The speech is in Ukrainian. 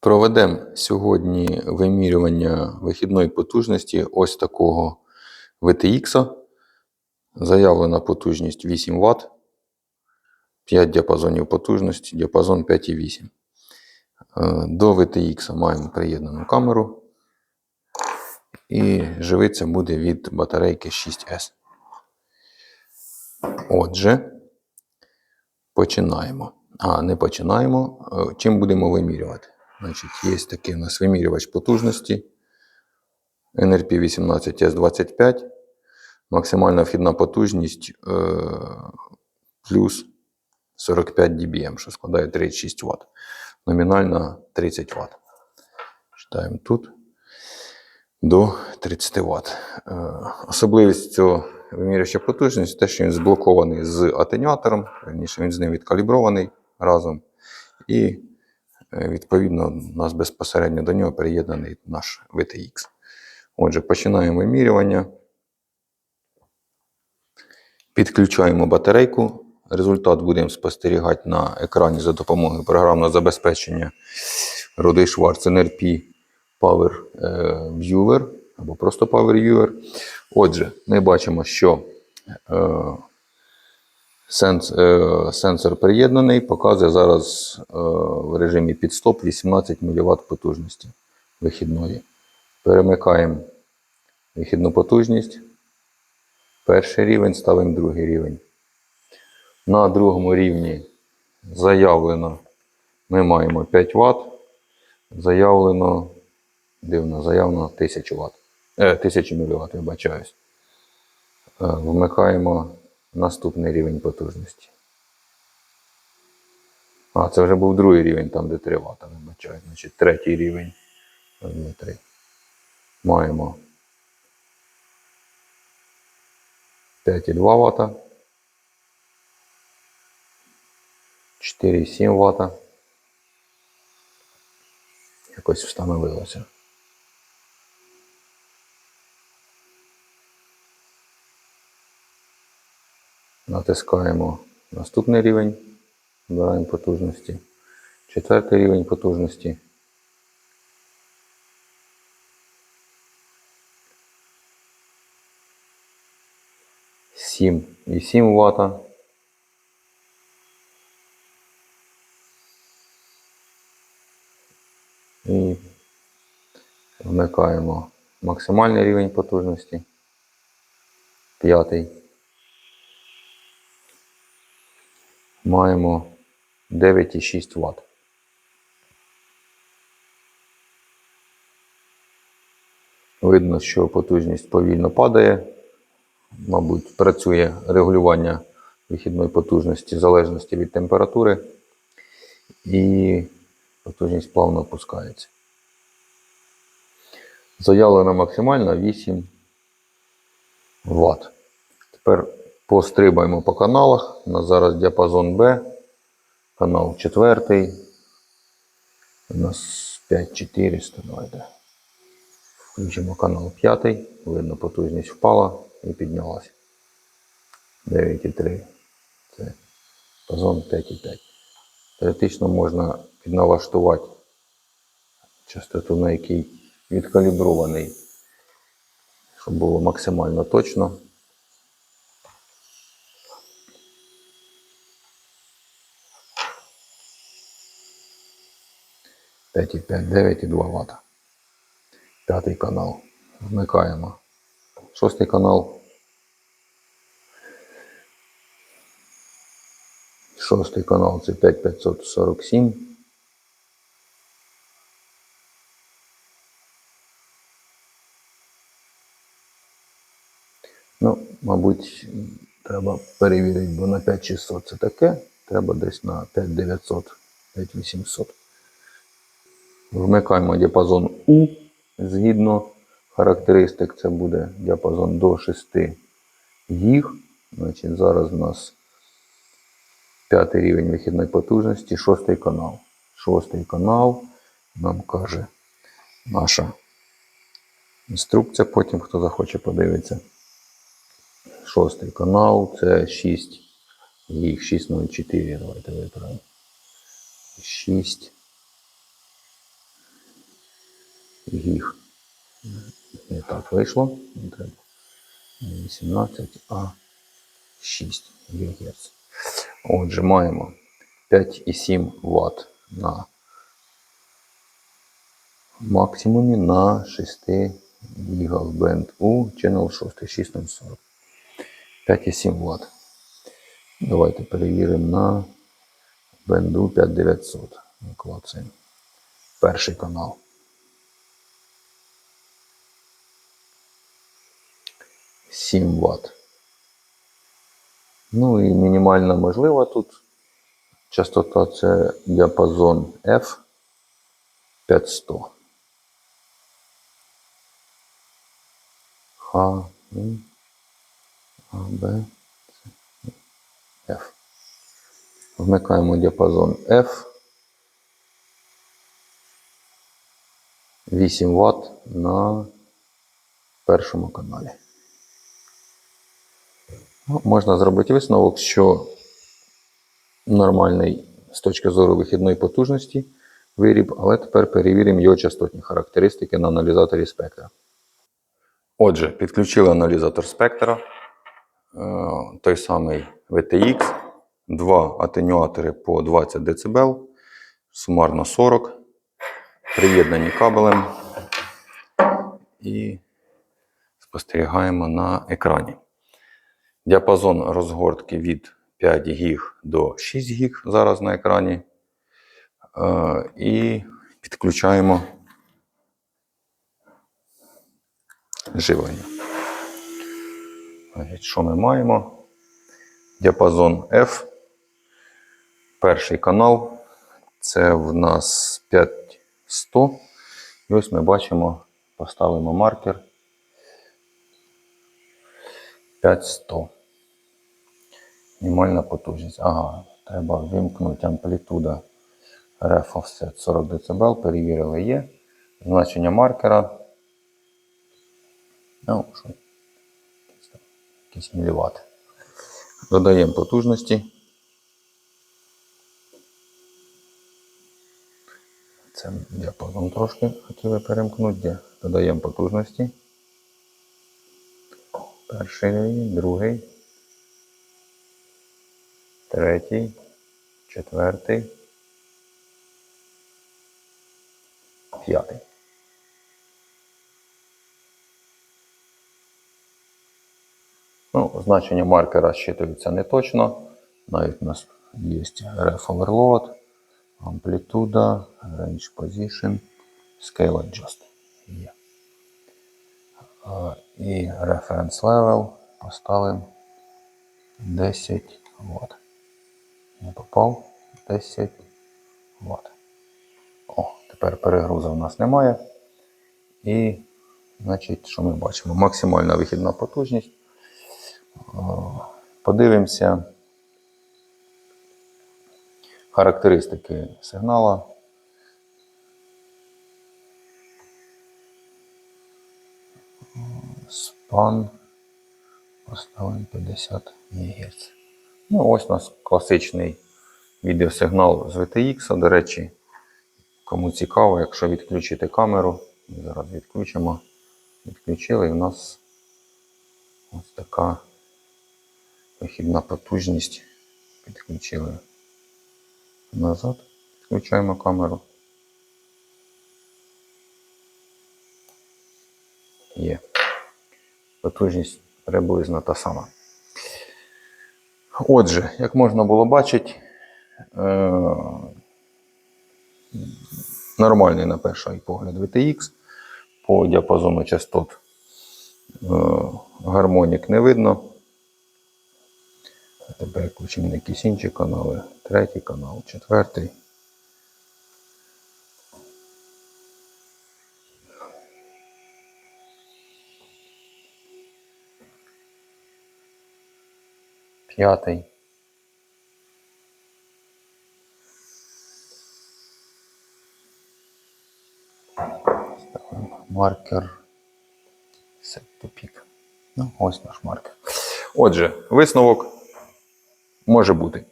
Проведемо сьогодні вимірювання вихідної потужності ось такого VTX. Заявлена потужність 8 Вт, 5 діапазонів потужності, діапазон 5,8. Е, До VTX маємо приєднану камеру. І живиться буде від батарейки 6S. Отже, починаємо. А, не починаємо. Е, Чим будемо вимірювати? Значить, є такий у нас вимірювач потужності NRP 18S25. Максимальна вхідна потужність е, плюс 45 dBm, що складає 36 Вт. Номінальна 30 Вт. Читаємо тут до 30 Вт. Е, особливість цього вимірювача потужності те, що він зблокований з атенюатором, верніше він з ним відкалібрований разом. І Відповідно, у нас безпосередньо до нього приєднаний наш VTX. Отже, починаємо вимірювання. Підключаємо батарейку. Результат будемо спостерігати на екрані за допомогою програмного забезпечення Rode Schwarz NRP Power е, Viewer або просто Power Viewer. Отже, ми бачимо, що е, Сенс, е, сенсор приєднаний, показує зараз е, в режимі підстоп 18 мВт потужності вихідної. Перемикаємо вихідну потужність. Перший рівень, ставимо другий рівень. На другому рівні заявлено, ми маємо 5 Вт. Заявлено, дивно, заявлено 1000 Вт. Е, 1000 мВт, вибачаюсь. Е, вмикаємо наступний рівень потужності. А, це вже був другий рівень, там де 3 Вт, вибачаю. Значить, третій рівень. Одне, три. Маємо 5,2 Вт. 4,7 Вт. Якось встановилося. Натискаємо наступний рівень, вибираємо потужності. Четвертий рівень потужності. Сім і 7 Вт. І вмикаємо максимальний рівень потужності. П'ятий. Маємо 9,6 Вт. Видно, що потужність повільно падає. Мабуть, працює регулювання вихідної потужності в залежності від температури. І потужність плавно опускається. Заявлена максимальна 8 Вт. Тепер Пострибаємо по каналах. У нас зараз діапазон Б, канал 4. У нас 5400. Давайте. Включимо канал 5. Видно, потужність впала і піднялася. 9,3. Це діапазон 5,5. Теоретично можна підналаштувати частоту, на який відкалібрований, щоб було максимально точно. 5,5, 9,2 Вт. П'ятий канал. Вмикаємо. Шостий канал. Шостий канал це 5547. Ну, мабуть, треба перевірити, бо на 5600 це таке. Треба десь на 5900, 5800. Вмикаємо діапазон У. Згідно характеристик, це буде діапазон до 6 їх. Значить, Зараз у нас п'ятий рівень вихідної потужності, шостий канал. Шостий канал нам каже наша інструкція, потім хто захоче подивитися. Шостий канал це 6 їх 604. Давайте виправимо. 6. Гіг. Не так вийшло. Треба. 18, а 6 ГГц. Отже, маємо 5,7 Вт на максимумі на 6 гігах Blend U Channel 6 6040. 5,7 Вт. Давайте перевіримо на Бенду 5900. Клацаємо. Перший канал. Сім Вт. Ну і мінімальна можлива тут частота це діапазон F 500. Х, А, Б, С, F. Вмикаємо діапазон F. 8 Вт на першому каналі. Ну, можна зробити висновок, що нормальний з точки зору вихідної потужності виріб, але тепер перевіримо його частотні характеристики на аналізаторі спектра. Отже, підключили аналізатор спектра, е, той самий VTX, два атенюатори по 20 дБ, сумарно 40, приєднані кабелем і спостерігаємо на екрані. Діапазон розгортки від 5 гіг до 6 гіг зараз на екрані. Е, І підключаємо живлення. Що ми маємо? Діапазон F. Перший канал. Це в нас 5100. І ось ми бачимо, поставимо маркер 5100. Мінімальна потужність. Ага, треба вимкнути амплітуда RF offset 40 дБ. Перевірили є. Значення маркера. Ну, що? якийсь міліват. Додаємо потужності. Це діапазон трошки хотіли перемкнути. Додаємо потужності. Перший другий, третій, четвертий, п'ятий. Ну, значення маркера щитується не точно. Навіть у нас є ref overload, амплітуда, range position, scale adjust. Є. І reference level поставимо 10 Вт. Не попав 10 Вт. О, тепер перегрузу у нас немає. І, значить, що ми бачимо? Максимальна вихідна потужність. Подивимося характеристики сигнала. Спан поставимо 50 МГц. Ну, ось у нас класичний відеосигнал з VTX. До речі, кому цікаво, якщо відключити камеру, зараз відключимо. Відключили і в нас ось така вихідна потужність. Підключили назад. Включаємо камеру. Є. Потужність приблизно та сама. Отже, як можна було бачити, е- нормальний на перший погляд VTX. По діапазону частот е- гармонік не видно. Тепер включимо якісь інші канали. Третій канал, четвертий. П'ятий. Маркер. To. Ну, ось наш маркер. Отже, висновок може бути.